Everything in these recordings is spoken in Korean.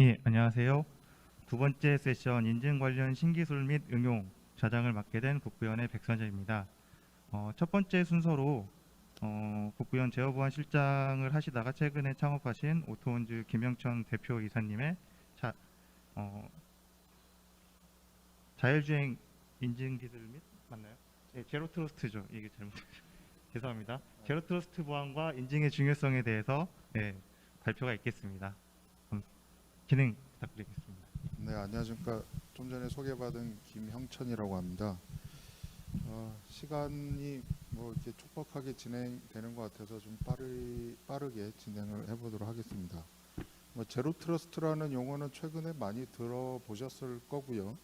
예, 안녕하세요. 두 번째 세션 인증 관련 신기술 및 응용 좌장을 맡게 된 국부연의 백선재입니다. 어, 첫 번째 순서로 어, 국부연 제어보안 실장을 하시다가 최근에 창업하신 오토원즈 김영천 대표 이사님의 자, 어, 자율주행 인증 기술 및 맞나요? 예, 제로 트러스트죠. 이게 잘못 죄송합니다. 제로 트러스트 보안과 인증의 중요성에 대해서 예, 발표가 있겠습니다. 음, 진행 부탁드리겠습니다. 네, 안녕하십니까. 좀 전에 소개받은 김형천이라고 합니다. 어, 시간이 뭐 이렇게 촉박하게 진행되는 것 같아서 좀 빠르, 빠르게 진행을 해보도록 하겠습니다. 뭐 제로 트러스트라는 용어는 최근에 많이 들어보셨을 거고요.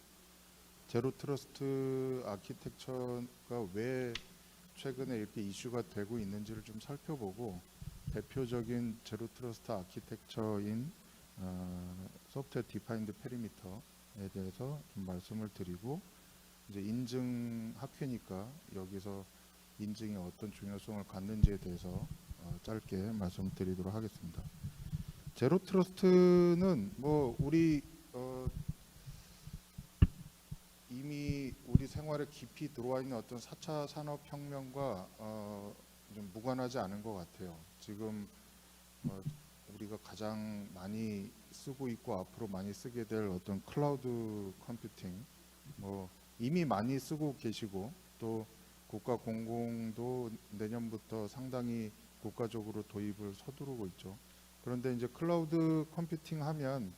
제로 트러스트 아키텍처가 왜 최근에 이렇게 이슈가 되고 있는지를 좀 살펴보고 대표적인 제로 트러스트 아키텍처인 어, 소프트웨어 디파인드 페리미터에 대해서 좀 말씀을 드리고 이제 인증 학회니까 여기서 인증이 어떤 중요성을 갖는지에 대해서 어, 짧게 말씀드리도록 하겠습니다. 제로 트러스트는 뭐 우리 어, 이미 우리 생활에 깊이 들어와 있는 어떤 4차 산업혁명과 어, 좀 무관하지 않은 것 같아요. 지금 어, 우리가 가장 많이 쓰고 있고 앞으로 많이 쓰게 될 어떤 클라우드 컴퓨팅 뭐 이미 많이 쓰고 계시고 또 국가 공공도 내년부터 상당히 국가적으로 도입을 서두르고 있죠. 그런데 이제 클라우드 컴퓨팅 하면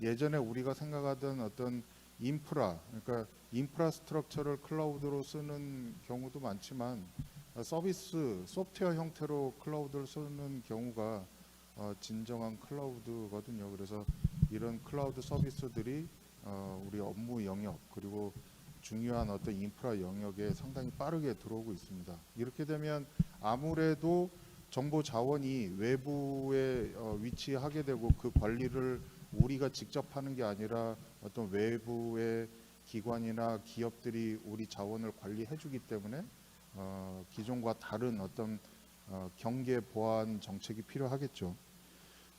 예전에 우리가 생각하던 어떤 인프라 그러니까 인프라스트럭처를 클라우드로 쓰는 경우도 많지만 어, 서비스 소프트웨어 형태로 클라우드를 쓰는 경우가 어, 진정한 클라우드거든요. 그래서 이런 클라우드 서비스들이 어, 우리 업무 영역 그리고 중요한 어떤 인프라 영역에 상당히 빠르게 들어오고 있습니다. 이렇게 되면 아무래도 정보 자원이 외부에 어, 위치하게 되고 그 관리를 우리가 직접 하는 게 아니라 어떤 외부의 기관이나 기업들이 우리 자원을 관리해 주기 때문에 어, 기존과 다른 어떤 어, 경계 보안 정책이 필요하겠죠.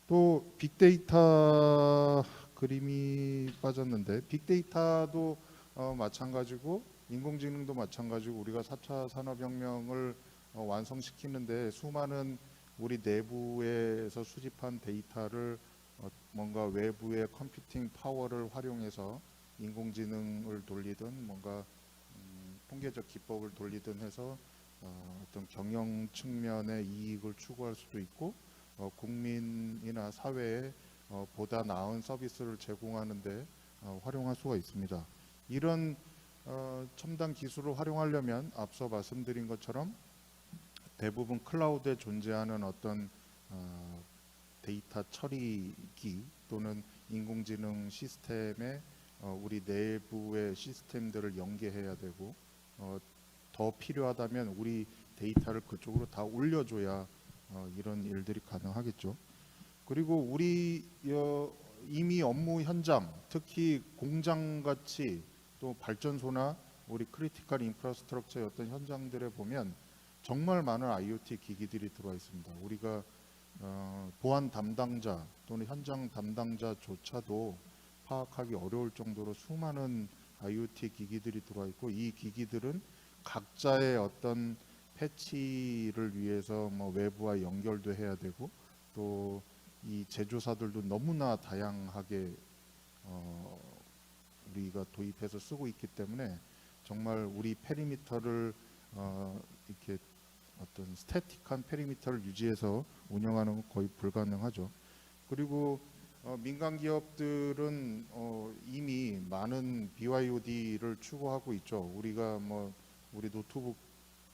또 빅데이터 그림이 빠졌는데 빅데이터도 어, 마찬가지고 인공지능도 마찬가지고 우리가 4차 산업혁명을 어, 완성시키는데 수많은 우리 내부에서 수집한 데이터를 어, 뭔가 외부의 컴퓨팅 파워를 활용해서 인공지능을 돌리든 뭔가 음, 통계적 기법을 돌리든 해서 어, 어떤 경영 측면의 이익을 추구할 수도 있고 어, 국민이나 사회에 어, 보다 나은 서비스를 제공하는데 어, 활용할 수가 있습니다. 이런 어, 첨단 기술을 활용하려면 앞서 말씀드린 것처럼 대부분 클라우드에 존재하는 어떤 어, 데이터 처리기 또는 인공지능 시스템에 어, 우리 내부의 시스템들을 연계해야 되고 어, 더 필요하다면 우리 데이터를 그쪽으로 다 올려줘야 어, 이런 일들이 가능하겠죠. 그리고 우리 어, 이미 업무 현장, 특히 공장 같이 또 발전소나 우리 크리티컬 인프라스트럭처의 어떤 현장들에 보면 정말 많은 IoT 기기들이 들어와 있습니다. 우리가 어, 보안 담당자 또는 현장 담당자조차도 파악하기 어려울 정도로 수많은 IoT 기기들이 들어와 있고 이 기기들은 각자의 어떤 패치를 위해서 뭐 외부와 연결도 해야 되고 또 이 제조사들도 너무나 다양하게 어, 우리가 도입해서 쓰고 있기 때문에 정말 우리 페리미터를 어, 이렇게 어떤 스태틱한 페리미터를 유지해서 운영하는 건 거의 불가능하죠. 그리고 어, 민간 기업들은 어, 이미 많은 BYOD를 추구하고 있죠. 우리가 뭐 우리 노트북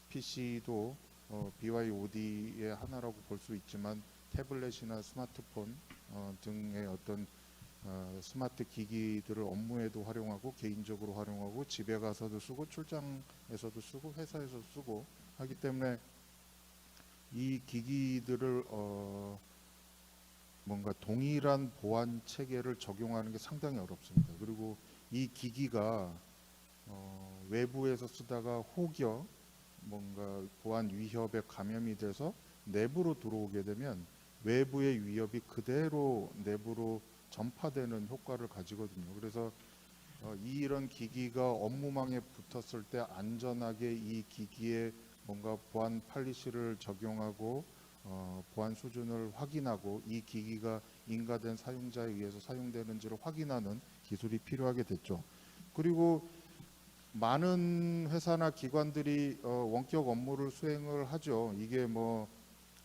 PC도 어, BYOD의 하나라고 볼 수 있지만 태블릿이나 스마트폰 어, 등의 어떤 어, 스마트 기기들을 업무에도 활용하고 개인적으로 활용하고 집에 가서도 쓰고 출장에서도 쓰고 회사에서도 쓰고 하기 때문에 이 기기들을 어, 뭔가 동일한 보안 체계를 적용하는 게 상당히 어렵습니다. 그리고 이 기기가 어, 외부에서 쓰다가 혹여 뭔가 보안 위협에 감염이 돼서 내부로 들어오게 되면 외부의 위협이 그대로 내부로 전파되는 효과를 가지거든요. 그래서 어, 이 이런 기기가 업무망에 붙었을 때 안전하게 이 기기에 뭔가 보안 팔리시를 적용하고 어, 보안 수준을 확인하고 이 기기가 인가된 사용자에 의해서 사용되는지를 확인하는 기술이 필요하게 됐죠. 그리고 많은 회사나 기관들이 어, 원격 업무를 수행을 하죠. 이게 뭐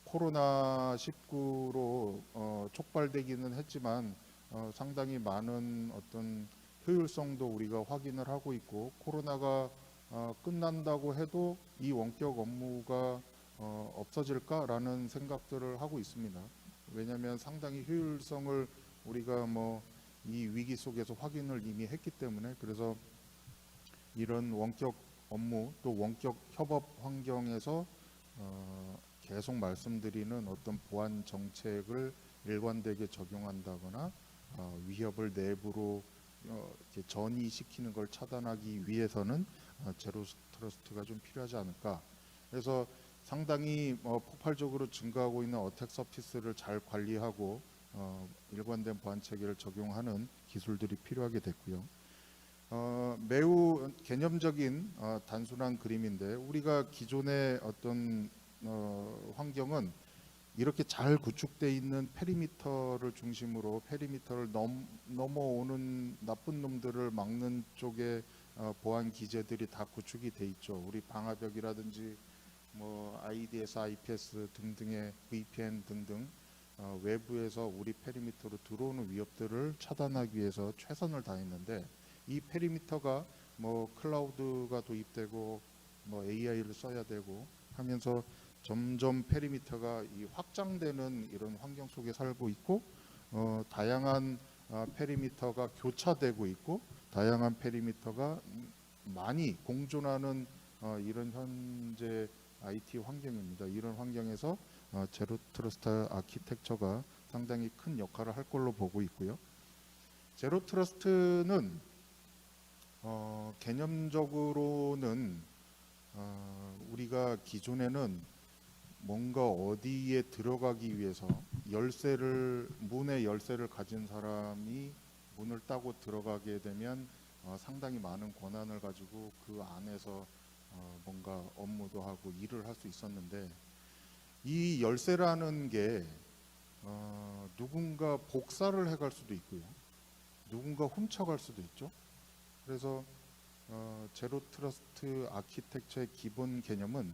코로나 19로 어, 촉발되기는 했지만 어, 상당히 많은 어떤 효율성도 우리가 확인을 하고 있고 코로나가 어, 끝난다고 해도 이 원격 업무가 어, 없어질까라는 생각들을 하고 있습니다. 왜냐하면 상당히 효율성을 우리가 뭐 이 위기 속에서 확인을 이미 했기 때문에 그래서 이런 원격 업무 또 원격 협업 환경에서 어, 계속 말씀드리는 어떤 보안 정책을 일관되게 적용한다거나 어, 위협을 내부로 어, 전이시키는 걸 차단하기 위해서는 어, 제로 트러스트가 좀 필요하지 않을까. 그래서 상당히 어, 폭발적으로 증가하고 있는 어택 서피스를 잘 관리하고 어, 일관된 보안 체계를 적용하는 기술들이 필요하게 됐고요. 어, 매우 개념적인 어, 단순한 그림인데 우리가 기존의 어떤 어, 환경은 이렇게 잘 구축돼 있는 페리미터를 중심으로 페리미터를 넘, 넘어오는 나쁜 놈들을 막는 쪽에 어, 보안 기제들이 다 구축이 돼 있죠. 우리 방화벽이라든지 뭐 IDS, IPS 등등의 VPN 등등 어, 외부에서 우리 페리미터로 들어오는 위협들을 차단하기 위해서 최선을 다했는데 이 페리미터가 뭐 클라우드가 도입되고 뭐 AI를 써야 되고 하면서 점점 페리미터가 이 확장되는 이런 환경 속에 살고 있고 어, 다양한 어, 페리미터가 교차되고 있고 다양한 페리미터가 음, 많이 공존하는 어, 이런 현재 IT 환경입니다. 이런 환경에서 어, 제로 트러스트 아키텍처가 상당히 큰 역할을 할 걸로 보고 있고요. 제로 트러스트는 어, 개념적으로는 어, 우리가 기존에는 뭔가 어디에 들어가기 위해서 열쇠를 문의 열쇠를 가진 사람이 문을 따고 들어가게 되면 어, 상당히 많은 권한을 가지고 그 안에서 어, 뭔가 업무도 하고 일을 할 수 있었는데 이 열쇠라는 게 어, 누군가 복사를 해갈 수도 있고요. 누군가 훔쳐갈 수도 있죠. 그래서 어, 제로 트러스트 아키텍처의 기본 개념은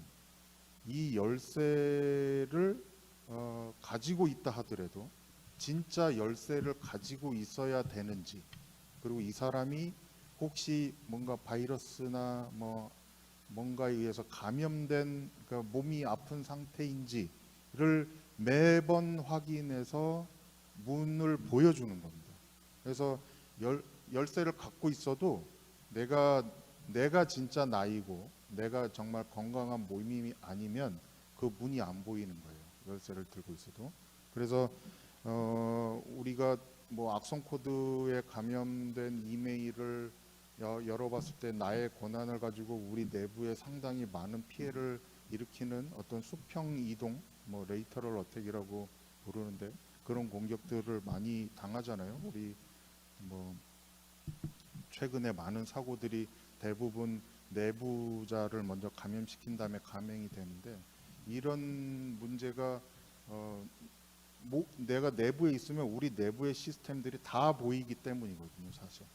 이 열쇠를 어, 가지고 있다 하더라도 진짜 열쇠를 가지고 있어야 되는지 그리고 이 사람이 혹시 뭔가 바이러스나 뭐 뭔가에 의해서 감염된 그러니까 몸이 아픈 상태인지를 매번 확인해서 문을 보여주는 겁니다. 그래서 열, 열쇠를 갖고 있어도 내가 내가 진짜 나이고 내가 정말 건강한 몸이 아니면 그 문이 안 보이는 거예요. 열쇠를 들고 있어도. 그래서 어, 우리가 뭐 악성 코드에 감염된 이메일을 여- 열어봤을 때 나의 권한을 가지고 우리 내부에 상당히 많은 피해를 일으키는 어떤 수평 이동, 뭐 레이터럴 어택이라고 부르는데 그런 공격들을 많이 당하잖아요. 우리 뭐 최근에 많은 사고들이 대부분 내부자를 먼저 감염시킨 다음에 감행이 되는데 이런 문제가 어, 뭐, 내가 내부에 있으면 우리 내부의 시스템들이 다 보이기 때문이거든요, 사실.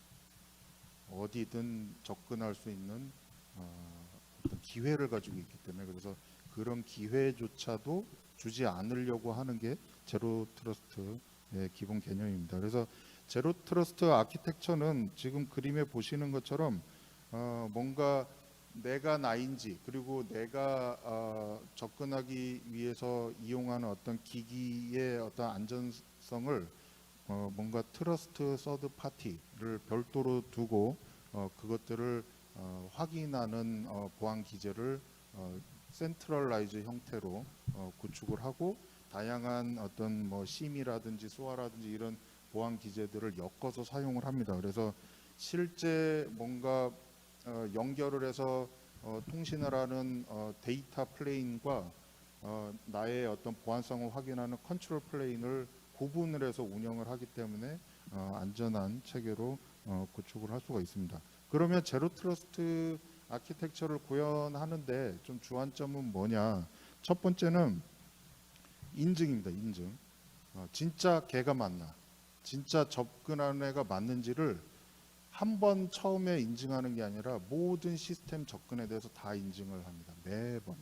어디든 접근할 수 있는 어, 어떤 기회를 가지고 있기 때문에 그래서 그런 기회조차도 주지 않으려고 하는 게 제로 트러스트의 기본 개념입니다. 그래서 제로 트러스트 아키텍처는 지금 그림에 보시는 것처럼 어, 뭔가 내가 나인지 그리고 내가 어, 접근하기 위해서 이용하는 어떤 기기의 어떤 안전성을 어, 뭔가 트러스트 서드 파티를 별도로 두고 어, 그것들을 어, 확인하는 어, 보안 기제를 어, 센트럴라이즈 형태로 어, 구축을 하고 다양한 어떤 뭐 심이라든지 소아라든지 이런 보안 기제들을 엮어서 사용을 합니다. 그래서 실제 뭔가 어, 연결을 해서 어, 통신을 하는 어, 데이터 플레인과 어, 나의 어떤 보안성을 확인하는 컨트롤 플레인을 구분을 해서 운영을 하기 때문에 어, 안전한 체계로 어, 구축을 할 수가 있습니다. 그러면 제로 트러스트 아키텍처를 구현하는데 좀 주안점은 뭐냐? 첫 번째는 인증입니다. 인증. 어, 진짜 개가 맞나? 진짜 접근하는 애가 맞는지를 한 번 처음에 인증하는 게 아니라 모든 시스템 접근에 대해서 다 인증을 합니다. 매번.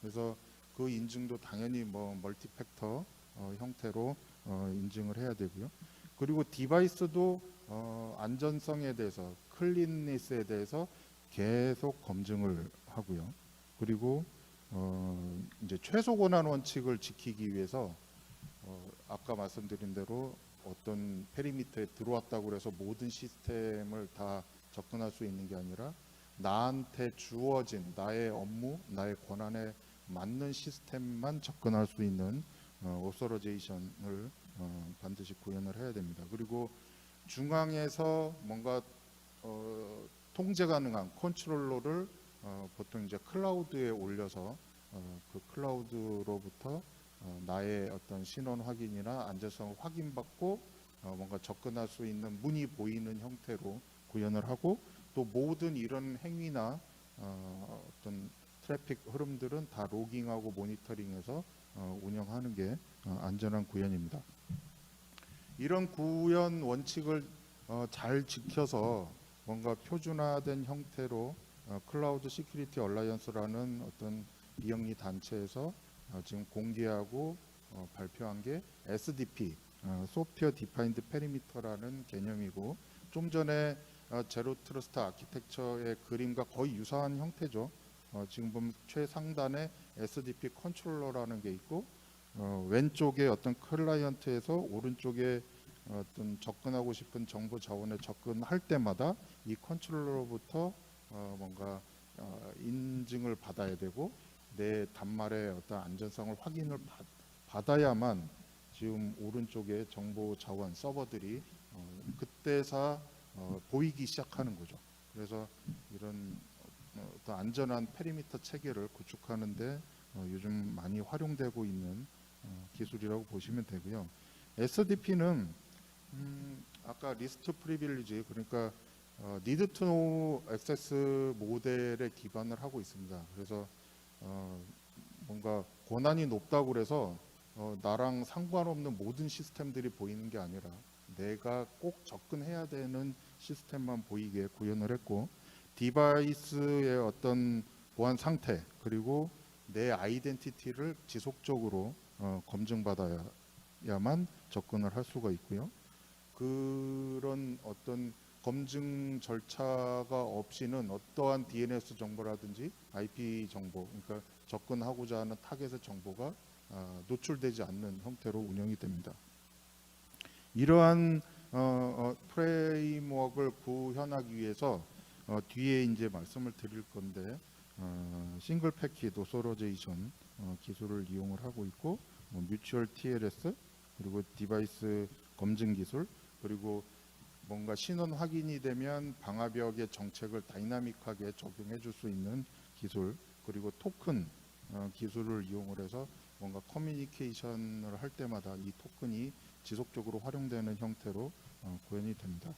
그래서 그 인증도 당연히 뭐 멀티팩터 어, 형태로 어, 인증을 해야 되고요. 그리고 디바이스도 어, 안전성에 대해서 클린니스에 대해서 계속 검증을 하고요. 그리고 어, 이제 최소 권한 원칙을 지키기 위해서 어, 아까 말씀드린 대로 어떤 페리미터에 들어왔다고 해서 모든 시스템을 다 접근할 수 있는 게 아니라 나한테 주어진 나의 업무, 나의 권한에 맞는 시스템만 접근할 수 있는 어, 오서러제이션을 어, 반드시 구현을 해야 됩니다. 그리고 중앙에서 뭔가 어, 통제 가능한 컨트롤러를 어, 보통 이제 클라우드에 올려서 어, 그 클라우드로부터 어, 나의 어떤 신원 확인이나 안전성을 확인받고 어, 뭔가 접근할 수 있는 문이 보이는 형태로 구현을 하고 또 모든 이런 행위나 어, 어떤 트래픽 흐름들은 다 로깅하고 모니터링해서 어, 운영하는 게 어, 안전한 구현입니다. 이런 구현 원칙을 어, 잘 지켜서 뭔가 표준화된 형태로 어, 클라우드 시큐리티 얼라이언스라는 어떤 비영리 단체에서 어, 지금 공개하고 어, 발표한 게 SDP, 어, 소프트웨어 디파인드 페리미터라는 개념이고 좀 전에 어, 제로 트러스트 아키텍처의 그림과 거의 유사한 형태죠. 어, 지금 보면 최상단에 SDP 컨트롤러라는 게 있고 어, 왼쪽에 어떤 클라이언트에서 오른쪽에 어떤 접근하고 싶은 정보 자원에 접근할 때마다 이 컨트롤러로부터 어, 뭔가 어, 인증을 받아야 되고 내 단말의 어떤 안전성을 확인을 받, 받아야만 지금 오른쪽에 정보 자원 서버들이 어, 그때서 어, 보이기 시작하는 거죠. 그래서 이런 어, 어떤 안전한 페리미터 체계를 구축하는데 어, 요즘 많이 활용되고 있는 어, 기술이라고 보시면 되고요. SDP는 음, 아까 리스트 프리빌리지 그러니까 어, 니드 투 노 액세스 모델에 기반을 하고 있습니다. 그래서 어, 뭔가 권한이 높다고 그래서 어, 나랑 상관없는 모든 시스템들이 보이는 게 아니라 내가 꼭 접근해야 되는 시스템만 보이게 구현을 했고 디바이스의 어떤 보안 상태 그리고 내 아이덴티티를 지속적으로 어, 검증받아야만 접근을 할 수가 있고요. 그런 어떤 검증 절차가 없이는 어떠한 DNS 정보라든지 IP 정보, 그러니까 접근하고자 하는 타겟의 정보가 아, 노출되지 않는 형태로 운영이 됩니다. 이러한 어, 어, 프레임워크를 구현하기 위해서 어, 뒤에 이제 말씀을 드릴 건데 어, 싱글 패킷 오소로제이션 어, 기술을 이용을 하고 있고 뭐 뮤추얼 TLS 그리고 디바이스 검증 기술 그리고 뭔가 신원 확인이 되면 방화벽의 정책을 다이나믹하게 적용해 줄 수 있는 기술 그리고 토큰 어, 기술을 이용을 해서 뭔가 커뮤니케이션을 할 때마다 이 토큰이 지속적으로 활용되는 형태로 어, 구현이 됩니다.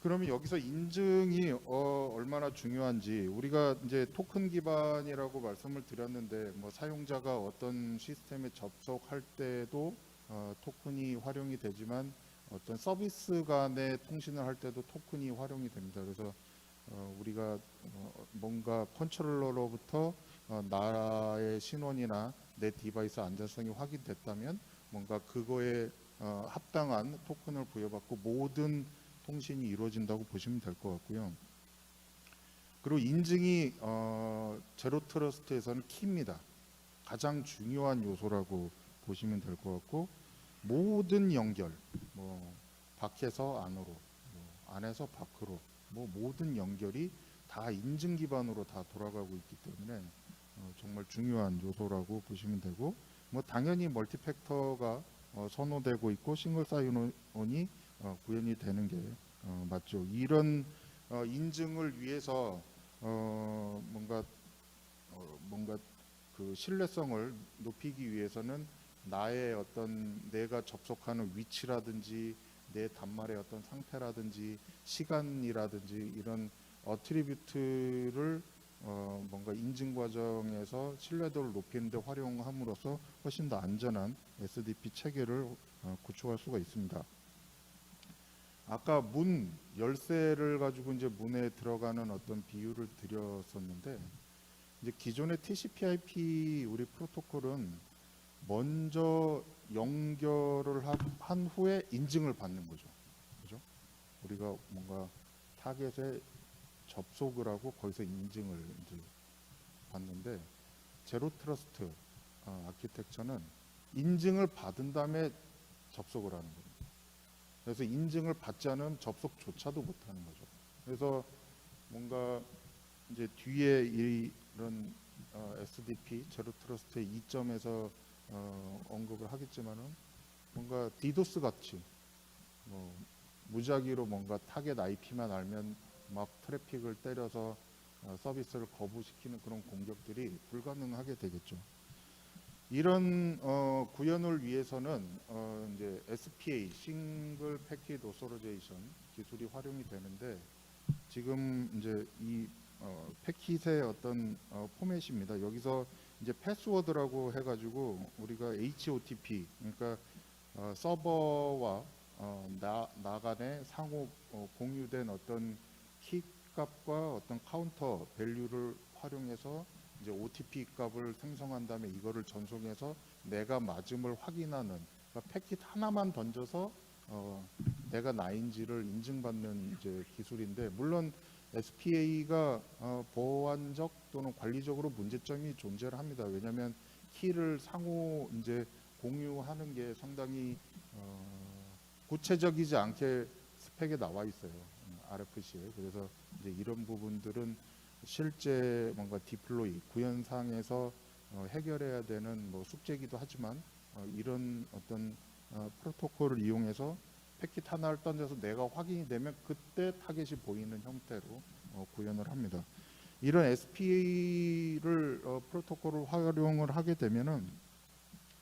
그러면 여기서 인증이 어, 얼마나 중요한지 우리가 이제 토큰 기반이라고 말씀을 드렸는데 뭐 사용자가 어떤 시스템에 접속할 때도 어, 토큰이 활용이 되지만 어떤 서비스 간의 통신을 할 때도 토큰이 활용이 됩니다. 그래서 어, 우리가 어, 뭔가 컨트롤러로부터 어, 나의 신원이나 내 디바이스 안전성이 확인됐다면 뭔가 그거에 어, 합당한 토큰을 부여받고 모든 통신이 이루어진다고 보시면 될 것 같고요. 그리고 인증이 어, 제로 트러스트에서는 키입니다. 가장 중요한 요소라고 보시면 될 것 같고 모든 연결, 뭐 밖에서 안으로, 뭐 안에서 밖으로, 뭐 모든 연결이 다 인증 기반으로 다 돌아가고 있기 때문에 어, 정말 중요한 요소라고 보시면 되고 뭐 당연히 멀티팩터가 어, 선호되고 있고 싱글 사인온이 어, 구현이 되는 게 어, 맞죠. 이런 어, 인증을 위해서 어, 뭔가 어, 뭔가 그 신뢰성을 높이기 위해서는 나의 어떤 내가 접속하는 위치라든지 내 단말의 어떤 상태라든지 시간이라든지 이런 어트리뷰트를 어, 뭔가 인증 과정에서 신뢰도를 높이는 데 활용함으로써 훨씬 더 안전한 SDP 체계를 어, 구축할 수가 있습니다. 아까 문 열쇠를 가지고 이제 문에 들어가는 어떤 비유를 드렸었는데 이제 기존의 TCP/IP 우리 프로토콜은 먼저 연결을 하- 한 후에 인증을 받는 거죠. 그죠? 우리가 뭔가 타겟에 접속을 하고 거기서 인증을 이제 받는데 제로 트러스트 어, 아키텍처는 인증을 받은 다음에 접속을 하는 거예요. 그래서 인증을 받지 않으면 접속조차도 못 하는 거죠. 그래서 뭔가 이제 뒤에 이런 어, SDP 제로 트러스트의 이점에서 어, 언급을 하겠지만은 뭔가 디도스 같이 뭐 무작위로 뭔가 타겟 IP만 알면 막 트래픽을 때려서 어, 서비스를 거부시키는 그런 공격들이 불가능하게 되겠죠. 이런 어, 구현을 위해서는 어, 이제 SPA 싱글 패킷 오소로제이션 기술이 활용이 되는데 지금 이제 이 어, 패킷의 어떤 어, 포맷입니다. 여기서 이제 패스워드라고 해가지고 우리가 HOTP 그러니까 어, 서버와 어, 나, 나 간의 상호 어, 공유된 어떤 키 값과 어떤 카운터 밸류를 활용해서 이제 OTP 값을 생성한 다음에 이거를 전송해서 내가 맞음을 확인하는 그러니까 패킷 하나만 던져서 어, 내가 나인지를 인증받는 이제 기술인데 물론 SPA가 어, 보안적 또는 관리적으로 문제점이 존재를 합니다. 왜냐하면 키를 상호 이제 공유하는 게 상당히 어, 구체적이지 않게 스펙에 나와 있어요. 음, RFC에. 그래서 이제 이런 부분들은 실제 뭔가 디플로이 구현상에서 어, 해결해야 되는 뭐 숙제이기도 하지만 어, 이런 어떤 어, 프로토콜을 이용해서 패킷 하나를 던져서 내가 확인이 되면 그때 타겟이 보이는 형태로 어, 구현을 합니다. 이런 SPA를 어, 프로토콜을 활용을 하게 되면은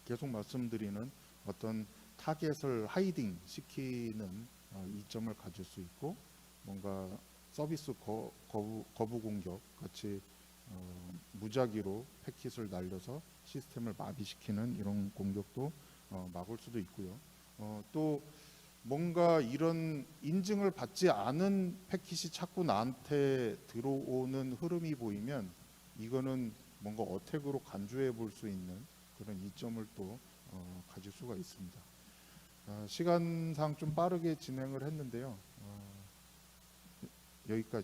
계속 말씀드리는 어떤 타겟을 하이딩 시키는 어, 이점을 가질 수 있고 뭔가 서비스 거, 거부, 거부 공격 같이 어, 무작위로 패킷을 날려서 시스템을 마비시키는 이런 공격도 어, 막을 수도 있고요. 어, 또 뭔가 이런 인증을 받지 않은 패킷이 자꾸 나한테 들어오는 흐름이 보이면 이거는 뭔가 어택으로 간주해 볼 수 있는 그런 이점을 또 어, 가질 수가 있습니다. 아, 시간상 좀 빠르게 진행을 했는데요. 어, 여기까지